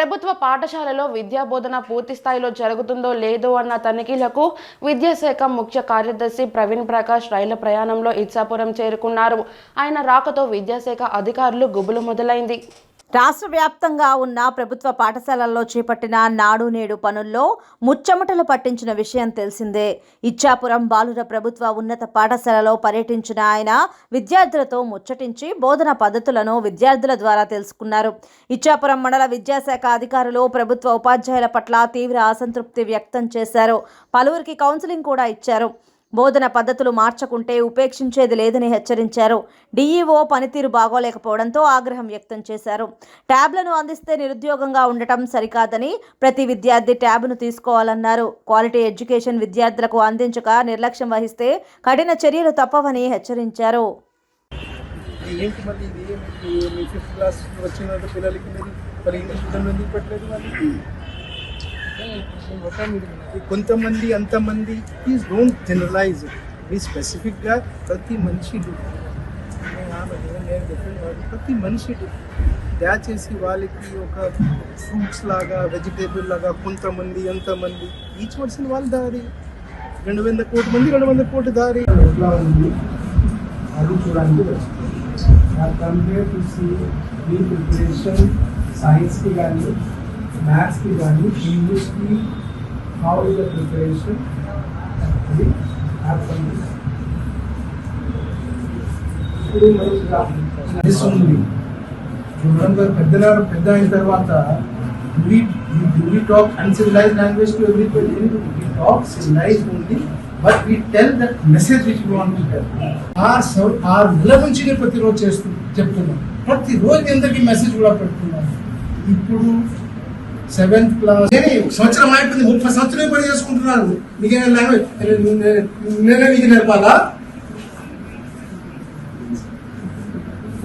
ప్రభుత్వ పాఠశాలలో విద్యా బోధన పూర్తి స్థాయిలో జరుగుతుందో లేదో అన్న తనిఖీలకు విద్యాశాఖ ముఖ్య కార్యదర్శి ప్రవీణ్ ప్రకాష్ రైలు ప్రయాణంలో ఇచ్చాపురం చేరుకున్నారు. ఆయన రాకతో విద్యాశాఖ అధికారులు గుబులు మొదలైంది. రాష్ట్ర వ్యాప్తంగా ఉన్న ప్రభుత్వ పాఠశాలల్లో చేపట్టిన నాడు నేడు పనుల్లో ముచ్చమటలు పట్టించిన విషయం తెలిసిందే. ఇచ్చాపురం బాలుర ప్రభుత్వ ఉన్నత పాఠశాలలో పర్యటించిన ఆయన విద్యార్థులతో ముచ్చటించి బోధన పద్ధతులను విద్యార్థుల ద్వారా తెలుసుకున్నారు. ఇచ్చాపురం మండల విద్యాశాఖ అధికారులు ప్రభుత్వ ఉపాధ్యాయుల పట్ల తీవ్ర అసంతృప్తి వ్యక్తం చేశారు. పలువురికి కౌన్సిలింగ్ కూడా ఇచ్చారు. బోధన పద్ధతులు మార్చకుంటే ఉపేక్షించేది లేదని హెచ్చరించారు. డీఈఓ పనితీరు బాగోలేకపోవడంతో ఆగ్రహం వ్యక్తం చేశారు. ట్యాబ్లను అందిస్తే నిరుద్యోగంగా ఉండటం సరికాదని ప్రతి విద్యార్థి ట్యాబ్ను తీసుకోవాలన్నారు. క్వాలిటీ ఎడ్యుకేషన్ విద్యార్థులకు అందించక నిర్లక్ష్యం వహిస్తే కఠిన చర్యలు తప్పవని హెచ్చరించారు. ఏంటి మళ్ళీ ఇది? మీ ఫిఫ్త్ క్లాస్ వచ్చిన పిల్లలకి మీరు మరి ఇంగ్లీష్ మీడియం ఎందుకు పెట్టలేదు మళ్ళీ కొంతమంది అంతమంది ప్లీజ్ డోంట్ జనరలైజ్ మీ స్పెసిఫిక్గా ప్రతి మనిషి ప్రతి మనిషి దయచేసి వాళ్ళకి ఒక ఫ్రూట్స్ లాగా వెజిటేబుల్ లాగా కొంతమంది ఎంతమంది ఈచ్ పర్సన్ వాళ్ళ దారి. రెండు వందల కోటి మంది రెండు వందల కోటి దారి. ఎట్లా ఉంది అది చూడడానికి compare to see me preparation సైన్స్కి కానీ మ్యాథ్స్కి కానీ ఇంగ్లీష్కి హౌ ఇస్ ద ప్రిపరేషన్ అది ఇప్పుడు ఉంది పెద్ద పెద్ద అయిన తర్వాత we we talk uncivilized language to everybody. We talk civilized only but we tell that message which we want to tell. ఆ సౌ- ఆ నెల నుంచి నేను ప్రతిరోజు చేస్తు చెప్తున్నాను ప్రతిరోజు ఎందరికి మెసేజ్ కూడా పెడుతున్నాను ఇప్పుడు సెవెంత్ క్లాస్. సంవత్సరం అయిపోయింది ముప్పై సంవత్సరం పని చేసుకుంటున్నాను. మీకేమైనా లాంగ్వేజ్ నేనే మీకు నేర్పాలా?